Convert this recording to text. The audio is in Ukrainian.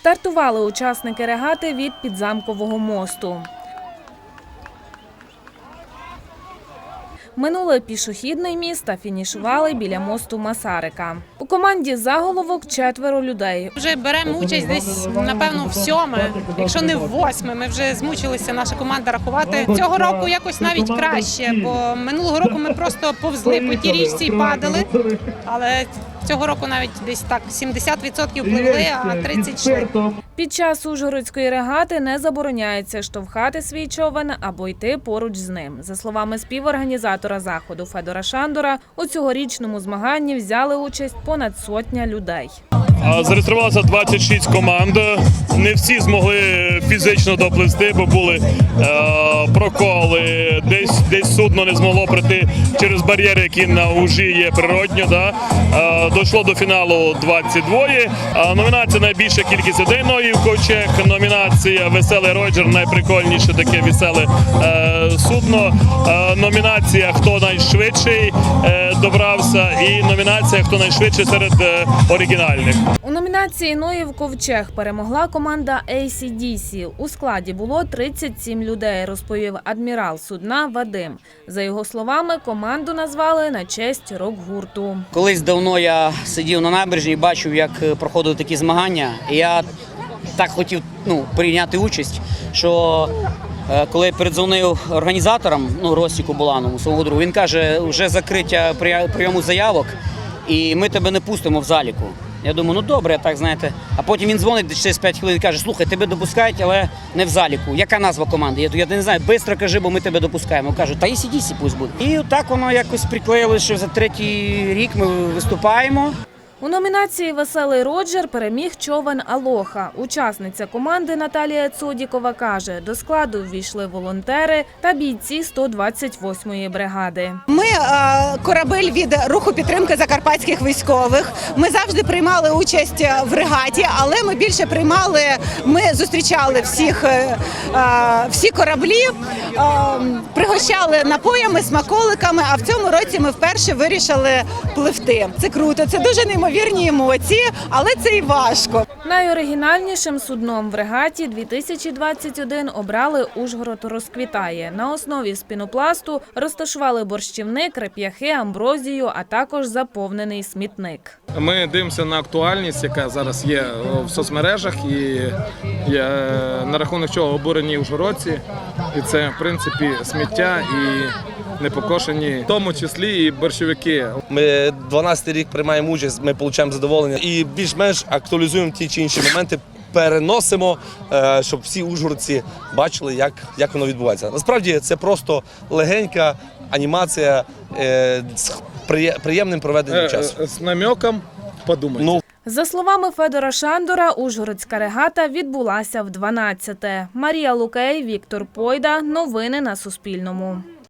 Стартували учасники регати від підзамкового мосту. Минули пішохідний міст та фінішували біля мосту Масарика. У команді заголовок четверо людей. Вже беремо участь десь, напевно, в сьоме, якщо не в восьме. Ми вже змучилися, наша команда рахувати. Цього року якось навіть краще, бо минулого року ми просто повзли по тій річці і падали. Але цього року навіть десь так 70% пливли, а 30% йшли. Під час ужгородської регати не забороняється штовхати свій човен або йти поруч з ним. За словами співорганізатора заходу Федора Шандора, у цьогорічному змаганні взяли участь понад сотня людей. Зареєструвалося 26 команд. Не всі змогли фізично допливсти, бо були е, проколи. Десь десь судно не змогло прийти через бар'єри, які на ужі є природньо. Да? Е, дійшло до фіналу 22. А номінація найбільша кількість людей ноїв ковчег. Номінація Веселий Роджер, найприкольніше таке веселе е, судно. Е, номінація Хто найшвидший е, добрався, і номінація Хто найшвидший серед е, оригінальних. У номінації Ноїв Ковчег перемогла команда ACDC. У складі було 37 людей, розповів адмірал судна Вадим. За його словами, команду назвали на честь рок-гурту. Колись давно я сидів на набережні і бачив, як е, проходили такі змагання. Я так хотів ну, прийняти участь, що е, коли я передзвонив організаторам, ну, Ростіку Буланову, свого другу, він каже, вже закриття прийому заявок, і ми тебе не пустимо в заліку. Я думаю, ну добре, так знаєте. А потім він дзвонить через 5 хвилин і каже, слухай, тебе допускають, але не в заліку. Яка назва команди? Я, я не знаю, бистро кажи, бо ми тебе допускаємо. Кажу, та і сідісі пусть буде. І так воно якось приклеїли, що за третій рік ми виступаємо. У номінації Веселий Роджер переміг човен Алоха. Учасниця команди Наталія Цодікова каже, до складу ввійшли волонтери та бійці 128-ї бригади. Ми е, корабель від руху підтримки закарпатських військових. Ми завжди приймали участь в регаті, але ми більше приймали. Ми зустрічали всіх е, е, всі кораблі, е, пригощали напоями, смаколиками. А в цьому році ми вперше вирішили пливти. Це круто, це дуже неймовірні емоції, але це і важко. Найоригінальнішим судном в регаті 2021 обрали Ужгород розквітає. На основі спінопласту розташували борщівник, реп'яхи, амброзію, а також заповнений смітник. Ми дивимося на актуальність, яка зараз є в соцмережах, і е, на рахунок чого обурені ужгородці. І це, в принципі, сміття і непокошені, в тому числі і борщовики. Ми 12 рік приймаємо участь, ми отримуємо задоволення і більш-менш актуалізуємо ті чи інші моменти. Переносимо, е, щоб всі ужгородці бачили, як, як воно відбувається. Насправді це просто легенька анімація е, з приємним проведенням Е, часу. З намеком подумайте. Ну, За словами Федора Шандора, Ужгородська регата відбулася в 12-те. Марія Лукей, Віктор Пойда. Новини на Суспільному.